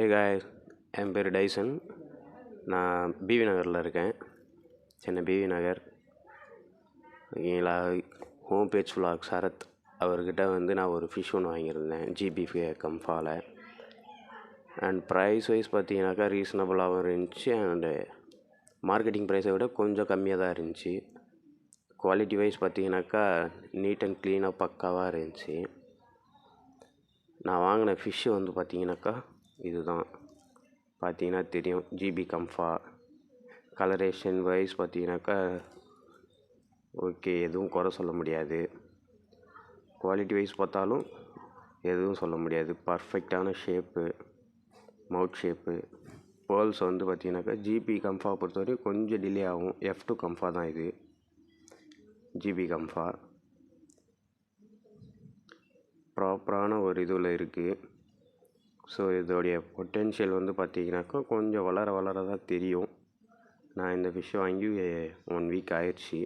Hey guys என் பேர் Tyson நான் P V நகரில் இருக்கேன். Chennai P V Nagar. ஓகேங்களா? ஹோம் பேஜ் vlog சரத் அவர்கிட்ட வந்து நான் ஒரு ஃபிஷ் ஒன்று வாங்கியிருந்தேன். ஜிபி கம்ஃபாவில் அண்ட் ப்ரைஸ் வைஸ் பார்த்தீங்கன்னாக்கா ரீசனபுளாகவும் இருந்துச்சு. அண்டு மார்க்கெட்டிங் ப்ரைஸை விட கொஞ்சம் கம்மியாக தான் இருந்துச்சு. குவாலிட்டி வைஸ் பார்த்தீங்கன்னாக்கா நீட் அண்ட் க்ளீனாக பக்காவாக இருந்துச்சு. நான் வாங்கின ஃபிஷ்ஷு வந்து பார்த்தீங்கன்னாக்கா இதுதான். பார்த்தீங்கன்னா தெரியும். ஜிபி கம்ஃபா கலரேஷன் வைஸ் பார்த்தீங்கன்னாக்கா ஓகே எதுவும் குறை சொல்ல முடியாது. குவாலிட்டி வைஸ் பார்த்தாலும் எதுவும் சொல்ல முடியாது. பர்ஃபெக்டான ஷேப்பு மவுத் ஷேப்பு பேர்ல்ஸ் வந்து பார்த்தீங்கன்னாக்கா ஜிபி கம்ஃபா பொறுத்தவரைக்கும் கொஞ்சம் டிலே ஆகும். எஃப் டூ கம்ஃபா தான் இது. ஜிபி கம்ஃபா ப்ராப்பரான ஒரு இதில் இருக்குது ஸோ இதோடைய பொட்டென்ஷியல் வந்து பார்த்தீங்கனாக்கா கொஞ்சம் வளர வளர தான் தெரியும். நான் இந்த ஃபிஷ் வாங்கி ஒன் வீக் ஆயிடுச்சு.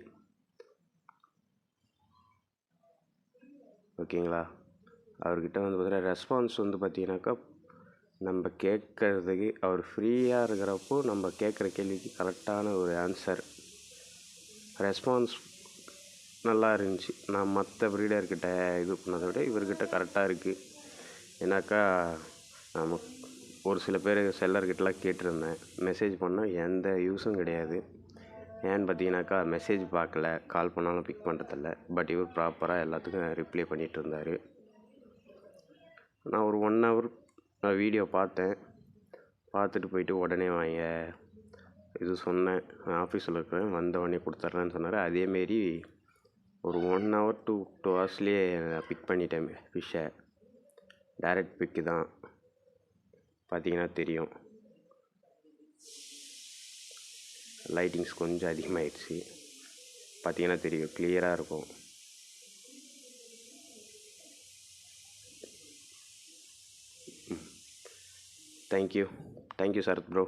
ஓகேங்களா? அவர்கிட்ட வந்து பார்த்தீங்கன்னா ரெஸ்பான்ஸ் வந்து பார்த்தீங்கன்னாக்கா நம்ம கேட்குறதுக்கு அவர் ஃப்ரீயாக இருக்கிறப்போ நம்ம கேட்குற கேள்விக்கு கரெக்டான ஒரு ஆன்சர் ரெஸ்பான்ஸ் நல்லா இருந்துச்சு. நான் மற்ற ப்ரீடர்கிட்ட இது பண்ணதை விட இவர்கிட்ட கரெக்டாக இருக்குது ஏன்னாக்கா நமக்கு ஒரு சில பேர் செல்லர்கிட்டலாம் கேட்டிருந்தேன். மெசேஜ் பண்ணால் எந்த யூஸும் கிடையாது. ஏன்னு பார்த்தீங்கன்னாக்கா மெசேஜ் பார்க்கல கால் பண்ணாலும் பிக் பண்ணுறதில்ல பட் இவர் ப்ராப்பராக எல்லாத்துக்கும் ரிப்ளை பண்ணிட்டு இருந்தார் நான் ஒரு ஒன் ஹவர் நான் வீடியோ பார்த்தேன். பார்த்துட்டு போயிட்டு உடனே வாங்க. இது சொன்னேன். நான் ஆஃபீஸில் இருக்கிறேன். வந்த உடனே கொடுத்துட்றேன்னு சொன்னார். அதேமாரி ஒரு ஒன் ஹவர் டூ டூ ஹவர்ஸ்லேயே பிக் பண்ணிட்டேன் ஃபிஷ்ஷை டைரக்ட் பிக்கு தான். பார்த்தீங்கன்னா தெரியும். லைட்டிங்ஸ் கொஞ்சம் அதிகமாகிடுச்சு பார்த்தீங்கன்னா தெரியும். கிளியராக இருக்கும். Thank you thank you Sarath bro